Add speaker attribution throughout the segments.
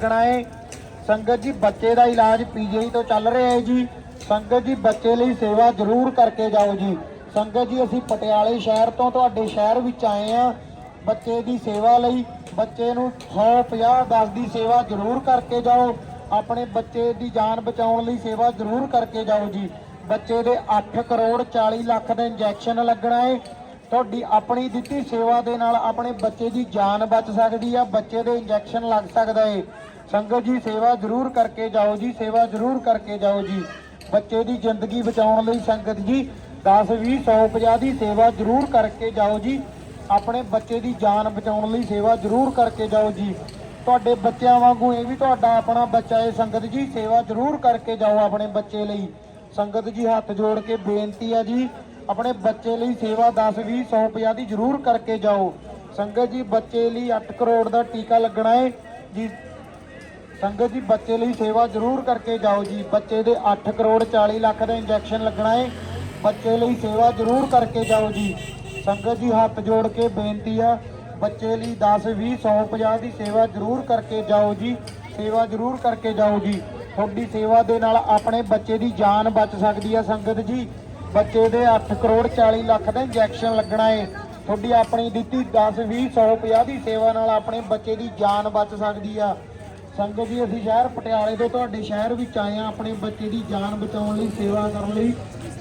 Speaker 1: ਲੱਗਣਾ ਹੈ ਸੰਗਤ ਜੀ, ਬੱਚੇ ਦਾ ਇਲਾਜ ਪੀਜੀਆਈ ਤੋਂ ਚੱਲ ਰਿਹਾ ਹੈ ਜੀ। ਸੰਗਤ ਜੀ, ਬੱਚੇ ਲਈ ਸੇਵਾ ਜ਼ਰੂਰ ਕਰਕੇ ਜਾਓ ਜੀ। ਸੰਗਤ ਜੀ, ਅਸੀਂ ਪਟਿਆਲੇ ਸ਼ਹਿਰ ਤੋਂ ਤੁਹਾਡੇ ਸ਼ਹਿਰ ਵਿੱਚ ਆਏ ਆ। ਬੱਚੇ ਦੀ ਸੇਵਾ ਲਈ, ਬੱਚੇ ਨੂੰ 100 50 10 ਦੀ ਸੇਵਾ ਜ਼ਰੂਰ ਕਰਕੇ ਜਾਓ। ਆਪਣੇ ਬੱਚੇ ਦੀ ਜਾਨ ਬਚਾਉਣ ਲਈ ਸੇਵਾ ਜ਼ਰੂਰ ਕਰਕੇ ਜਾਓ ਜੀ। ਬੱਚੇ ਦੇ 8 ਕਰੋੜ 40 ਲੱਖ ਦਾ ਇੰਜੈਕਸ਼ਨ ਲੱਗਣਾ ਹੈ ਤੁਹਾਡੀ ਆਪਣੀ ਦਿੱਤੀ ਸੇਵਾ ਦੇ ਨਾਲ ਆਪਣੇ ਬੱਚੇ ਦੀ ਜਾਨ ਬਚ ਸਕਦੀ ਆ, ਬੱਚੇ ਦੇ ਇੰਜੈਕਸ਼ਨ ਲੱਗ ਸਕਦਾ ਏ। ਸੰਗਤ ਜੀ, ਸੇਵਾ ਜ਼ਰੂਰ ਕਰਕੇ ਜਾਓ ਜੀ, ਸੇਵਾ ਜ਼ਰੂਰ ਕਰਕੇ ਜਾਓ ਜੀ। ਬੱਚੇ ਦੀ ਜ਼ਿੰਦਗੀ ਬਚਾਉਣ ਲਈ ਸੰਗਤ ਜੀ 10 20 100 50 ਦੀ ਸੇਵਾ ਜ਼ਰੂਰ ਕਰਕੇ ਜਾਓ ਜੀ। ਆਪਣੇ ਬੱਚੇ ਦੀ ਜਾਨ ਬਚਾਉਣ ਲਈ ਸੇਵਾ ਜ਼ਰੂਰ ਕਰਕੇ ਜਾਓ ਜੀ। ਤੁਹਾਡੇ ਬੱਚਿਆਂ ਵਾਂਗੂ ਇਹ ਵੀ ਤੁਹਾਡਾ ਆਪਣਾ ਬੱਚਾ ਏ ਸੰਗਤ ਜੀ, ਸੇਵਾ ਜ਼ਰੂਰ ਕਰਕੇ ਜਾਓ ਆਪਣੇ ਬੱਚੇ ਲਈ। ਸੰਗਤ ਜੀ, ਹੱਥ ਜੋੜ ਕੇ ਬੇਨਤੀ ਆ ਜੀ ਆਪਣੇ ਬੱਚੇ ਲਈ ਸੇਵਾ 10 20 100 50 ਦੀ ਜ਼ਰੂਰ ਕਰਕੇ ਜਾਓ। ਸੰਗਤ ਜੀ, ਬੱਚੇ ਲਈ 8 ਕਰੋੜ ਦਾ ਟੀਕਾ ਲੱਗਣਾ ਹੈ ਜੀ, ਸੰਗਤ ਜੀ, ਬੱਚੇ ਲਈ ਸੇਵਾ ਜ਼ਰੂਰ ਕਰਕੇ ਜਾਓ ਜੀ। ਬੱਚੇ ਦੇ 8 ਕਰੋੜ 40 ਲੱਖ ਦਾ ਇੰਜੈਕਸ਼ਨ ਲੱਗਣਾ ਹੈ ਬੱਚੇ ਲਈ ਸੇਵਾ ਜ਼ਰੂਰ ਕਰਕੇ ਜਾਓ ਜੀ। ਸੰਗਤ ਜੀ, ਹੱਥ ਜੋੜ ਕੇ ਬੇਨਤੀ ਆ, ਬੱਚੇ ਲਈ 10 20 100 50 ਦੀ ਸੇਵਾ ਜ਼ਰੂਰ ਕਰਕੇ ਜਾਓ ਜੀ। ਸੇਵਾ ਜ਼ਰੂਰ ਕਰਕੇ ਜਾਓ ਜੀ। ਤੁਹਾਡੀ ਸੇਵਾ ਦੇ ਨਾਲ ਆਪਣੇ ਬੱਚੇ ਦੀ ਜਾਨ ਬਚ ਸਕਦੀ ਆ ਸੰਗਤ ਜੀ। ਬੱਚੇ ਦੇ 8 ਕਰੋੜ 40 ਲੱਖ ਦਾ ਇੰਜੈਕਸ਼ਨ ਲੱਗਣਾ ਏ। ਤੁਹਾਡੀ ਆਪਣੀ ਦਿੱਤੀ 10 20 100 50 ਦੀ ਸੇਵਾ ਨਾਲ ਆਪਣੇ ਬੱਚੇ ਦੀ ਜਾਨ ਬਚ ਸਕਦੀ ਆ। ਸੰਗਤ ਜੀ, ਅਸੀਂ ਸ਼ਹਿਰ ਪਟਿਆਲੇ ਤੋਂ ਤੁਹਾਡੇ ਸ਼ਹਿਰ ਵਿੱਚ ਆਏ ਆ ਆਪਣੇ ਬੱਚੇ ਦੀ ਜਾਨ ਬਚਾਉਣ ਲਈ, ਸੇਵਾ ਕਰਨ ਲਈ।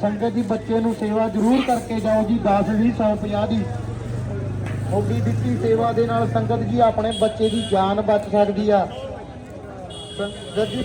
Speaker 1: ਸੰਗਤ ਜੀ, ਬੱਚੇ ਨੂੰ ਸੇਵਾ ਜ਼ਰੂਰ ਕਰਕੇ ਜਾਓ ਜੀ 10 20 100 50 ਦੀ। ਤੁਹਾਡੀ ਦਿੱਤੀ ਸੇਵਾ ਦੇ ਨਾਲ ਸੰਗਤ ਜੀ, ਆਪਣੇ ਬੱਚੇ ਦੀ ਜਾਨ ਬਚ ਸਕਦੀ ਆ। ਸੰਗਤ ਜੀ